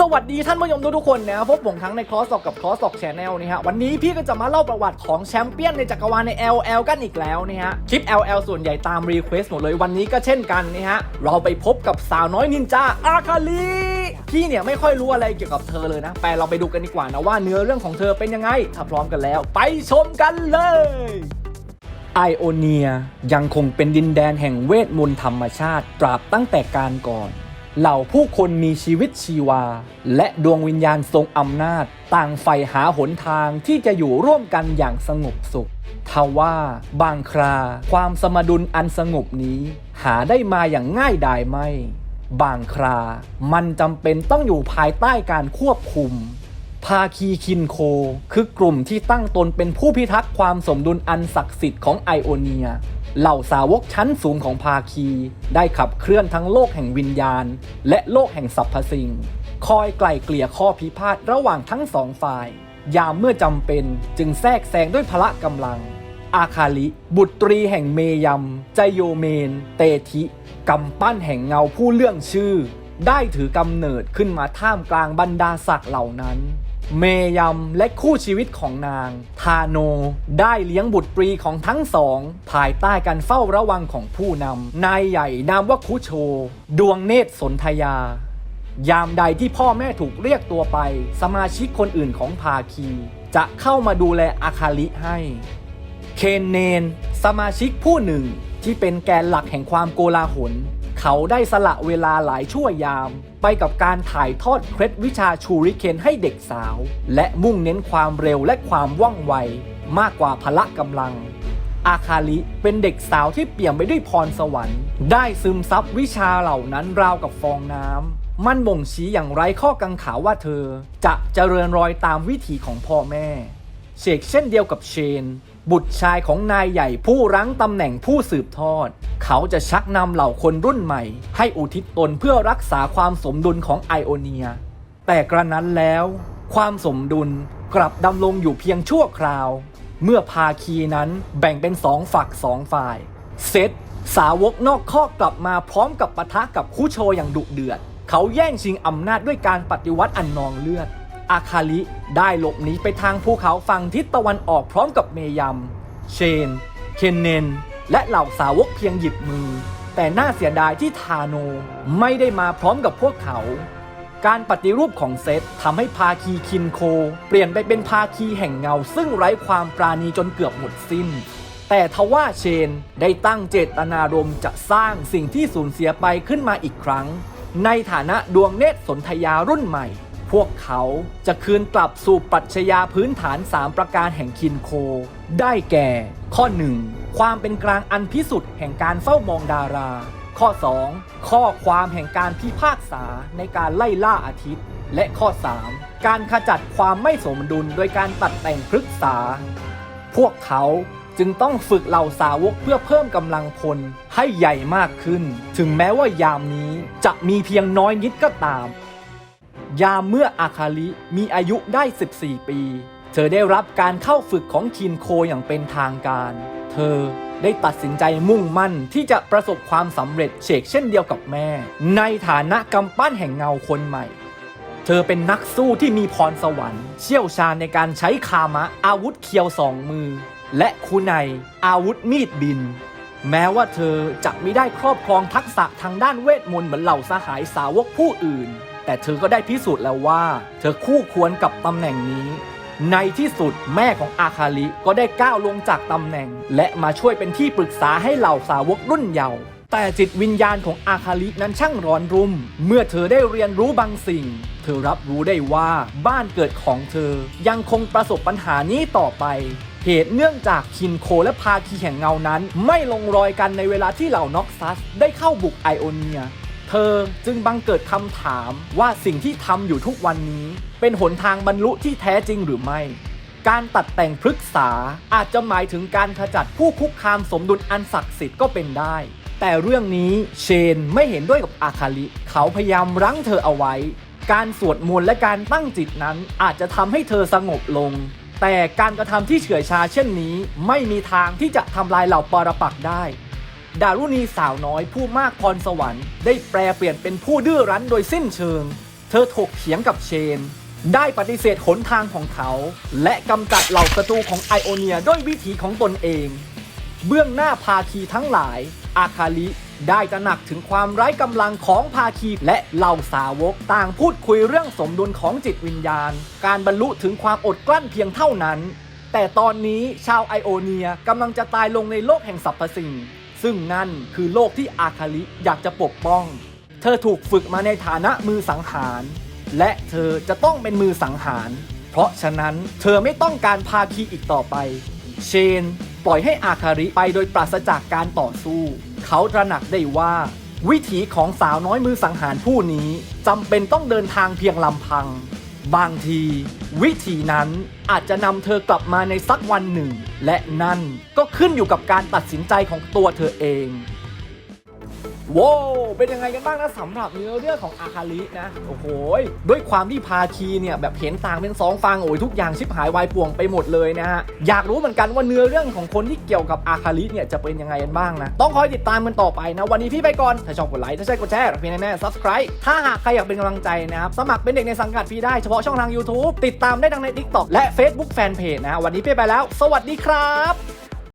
สวัสดีท่านผู้ชมทุกๆคนนะครับพบผมครั้งในคลอสออกกับคลอสออกแชนแนลนี่ฮะวันนี้พี่ก็จะมาเล่าประวัติของแชมเปี้ยนในจักรวาลใน LL กันอีกแล้วนี่ฮะคลิป LL ส่วนใหญ่ตามรีเควสหมดเลยวันนี้ก็เช่นกันนี่ฮะเราไปพบกับสาวน้อยนินจาอาคาลีพี่เนี่ยไม่ค่อยรู้อะไรเกี่ยวกับเธอเลยนะแต่เราไปดูกันดีกว่านะว่าเนื้อเรื่องของเธอเป็นยังไงถ้าพร้อมกันแล้ว ไปชมกันเลยไอโอเนียยังคงเป็นดินแดนแห่งเวทมนต์ธรรมชาติตราบตั้งแต่การก่อน เหล่าผู้คนมีชีวิตชีวา และดวงวิญญาณทรงอำนาจ ต่างใฝ่หาหนทางที่จะอยู่ร่วมกันอย่างสงบสุขทว่าบางครา ความสมดุลอันสงบนี้ หาได้มาอย่างง่ายดายไม่ บางครา มันจำเป็นต้องอยู่ภายใต้การควบคุม ภาคีคินโค คือกลุ่มที่ตั้งตนเป็นผู้พิทักษ์ความสมดุลอันศักดิ์สิทธิ์ของไอโอเนีย เหล่าสาวกชั้นสูงของภาคี ได้ขับเคลื่อนทั้งโลกแห่งวิญญาณ และโลกแห่งสรรพสิ่ง คอยไกล่เกลี่ยข้อพิพาทระหว่างทั้งสองฝ่าย ยามเมื่อจำเป็นจึงแทรกแซงด้วยพละกำลัง อาคาลิ บุตรีแห่งเมยัมไจโยเมน เตทิกำปั้นแห่งเงาผู้เรื่องชื่อ ได้ถือกำเนิดขึ้นมาท่ามกลางบรรดาศักดิ์เหล่านั้น เมยัมและคู่ชีวิตของนาง ทาโน ได้เลี้ยงบุตรปรีของทั้งสอง ภายใต้การเฝ้าระวังของผู้นำ นายใหญ่นามว่าคุโช ดวงเนตรสนธยา ยามใดที่พ่อแม่ถูกเรียกตัวไป สมาชิกคนอื่นของภาคี จะเข้ามาดูแลอาคาลิให้ เคนเนน สมาชิกผู้หนึ่งที่เป็นแกนหลักแห่งความโกลาหล เขาได้สละเวลาหลายชั่วยาม ไปกับการถ่ายทอดเคล็ดวิชาชูริเคนให้เด็กสาว และมุ่งเน้นความเร็วและความว่องไว มากกว่าพละกำลัง อาคาลิเป็นเด็กสาวที่เปี่ยมไปด้วยพรสวรรค์ ได้ซึมซับวิชาเหล่านั้นราวกับฟองน้ำมันบ่งชี้อย่างไร้ข้อกังขาว่าเธอ จะเจริญรอยตามวิถีของพ่อแม่เชกเช่นเดียวกับเชน บุตรชายของนายใหญ่ผู้รั้งตำแหน่งผู้สืบทอด เขาจะชักนำเหล่าคนรุ่นใหม่ ให้อุทิศตนเพื่อรักษาความสมดุลของไอโอเนีย แต่กระนั้นแล้ว ความสมดุลกลับดำรงอยู่เพียงชั่วคราว เมื่อภาคีนั้นแบ่งเป็นสองฝักสองฝ่าย เซตสาวกนอกข้อกลับมาพร้อมกับปะทะกับคู่โชอย่างดุเดือด เขาแย่งชิงอำนาจด้วยการปฏิวัติอันนองเลือด อาคาลิได้หลบหนีไปทางภูเขาฝั่งทิศตะวันออกพร้อมกับเมยัม เชน เคนเนน และเหล่าสาวกเพียงหยิบมือ แต่น่าเสียดายที่ทาโนไม่ได้มาพร้อมกับพวกเขา การปฏิรูปของเซตทำให้ภาคีคินโค เปลี่ยนไปเป็นภาคีแห่งเงา ซึ่งไร้ความปราณีจนเกือบหมดสิ้น แต่ทว่าเชนได้ตั้งเจตนารมณ์จะสร้างสิ่งที่สูญเสียไปขึ้นมาอีกครั้ง ในฐานะดวงเนตรสนธยารุ่นใหม่ พวกเขาจะคืนกลับสู่ปรัชญาพื้นฐาน 3 ประการแห่งคินโค ได้แก่ ข้อ 1 ความเป็นกลางอันพิสุทธิ์แห่งการเฝ้ามองดารา ข้อ 2 ข้อความแห่งการพิพากษาในการไล่ล่าอาทิตย์ และข้อ 3 การขจัดความไม่สมดุลโดยการตัดแต่งพฤกษา พวกเขาจึงต้องฝึกเหล่าสาวกเพื่อเพิ่มกำลังพลให้ใหญ่มากขึ้น ถึงแม้ว่ายามนี้จะมีเพียงน้อยนิดก็ตาม ยามเมื่ออาคาลิมีอายุได้ 14 ปี เธอได้รับการเข้าฝึกของคินโคอย่างเป็นทางการ เธอได้ตัดสินใจมุ่งมั่นที่จะประสบความสำเร็จเชกเช่นเดียวกับแม่ ในฐานะกำปั้นแห่งเงาคนใหม่ เธอเป็นนักสู้ที่มีพรสวรรค์ เชี่ยวชาญในการใช้คามะอาวุธเคียวสองมือ และคุไนอาวุธมีดบิน แม้ว่าเธอจะไม่ได้ครอบครองทักษะทางด้านเวทมนต์เหมือนเหล่าสหายสาวกผู้อื่น แต่เธอก็ได้พิสูจน์แล้วว่า เธอคู่ควรกับตำแหน่งนี้ ในที่สุดแม่ของอาคาลิก็ได้ก้าวลงจากตำแหน่ง และมาช่วยเป็นที่ปรึกษาให้เหล่าสาวกรุ่นเยาว์แต่จิตวิญญาณของอาคาลินั้นช่างร้อนรุ่ม เมื่อเธอได้เรียนรู้บางสิ่ง เธอรับรู้ได้ว่าบ้านเกิดของเธอ ยังคงประสบปัญหานี้ต่อไป เหตุเนื่องจากคินโคและพาคีแห่งเงานั้น ไม่ลงรอยกันในเวลาที่เหล่าน็อกซัส ได้เข้าบุกไอโอเนีย เธอจึงบังเกิดคำถามว่าสิ่งที่ทำอยู่ทุกวันนี้ เป็นหนทางบรรลุที่แท้จริงหรือไม่ การตัดแต่งพฤกษาอาจจะหมายถึงการขจัดผู้คุกคามสมดุลอันศักดิ์สิทธิ์ก็เป็นได้ แต่เรื่องนี้เชนไม่เห็นด้วยกับอาคาลิ เขาพยายามรั้งเธอเอาไว้ การสวดมนต์และการตั้งจิตนั้นอาจจะทำให้เธอสงบลงแต่การกระทำที่เฉื่อยชาเช่นนี้ ไม่มีทางที่จะทำลายเหล่าปรปักษ์ได้ ดารุณีสาวน้อยผู้มากพรสวรรค์ได้แปลเปลี่ยนเป็นผู้ดื้อรั้นโดยสิ้นเชิง เธอถกเถียงกับเชน ได้ปฏิเสธหนทางของเขา และกำจัดเหล่าศัตรูของไอโอเนียด้วยวิถีของตนเอง เบื้องหน้าภาคีทั้งหลาย อาคาลิได้ตระหนักถึงความไร้กำลังของภาคีและเหล่าสาวกต่างพูดคุยเรื่องสมดุลของจิตวิญญาณ การบรรลุถึงความอดกลั้นเพียงเท่านั้น แต่ตอนนี้ชาวไอโอเนียกำลังจะตายลงในโลกแห่งสรรพสิ่ง ซึ่งนั่นคือโลกที่อาคาลิอยากจะปกป้อง เธอถูกฝึกมาในฐานะมือสังหาร และเธอจะต้องเป็นมือสังหาร เพราะฉะนั้นเธอไม่ต้องการภาคีอีกต่อไป เชน ปล่อยให้อาคาริไปโดยปราศจากการต่อสู้ เขาตระหนักได้ว่า วิถีของสาวน้อยมือสังหารผู้นี้จำเป็นต้องเดินทางเพียงลำพัง บางที วิธีนั้นอาจจะนำเธอกลับมาในสักวันหนึ่ง และนั่นก็ขึ้นอยู่กับการตัดสินใจของตัวเธอเอง ว้าวเป็นยังไงกันบ้างนะสำหรับเนื้อเรื่องของอาคาลินะ โอ้โห ด้วยความที่พาคีเนี่ยแบบเห็นต่างเป็นสองฟังโอ้ยทุกอย่างชิบหายวายป่วงไปหมดเลยนะฮะ อยากรู้เหมือนกันว่าเนื้อเรื่องของคนที่เกี่ยวกับอาคาลิเนี่ยจะเป็นยังไงกันบ้างนะ ต้องคอยติดตามกันต่อไปนะ วันนี้พี่ไปก่อน ถ้าชอบกดไลค์ ถ้าใช่กดแชร์พียงแน่ๆ subscribe ถ้าหากใครอยากเป็นกำลังใจนะครับ สมัครเป็นเด็กในสังกัดฟรีได้เฉพาะช่องทาง YouTube ติดตามได้ทั้งใน TikTok และ Facebook Fanpage นะ วันนี้พี่ไปแล้ว สวัสดีครับ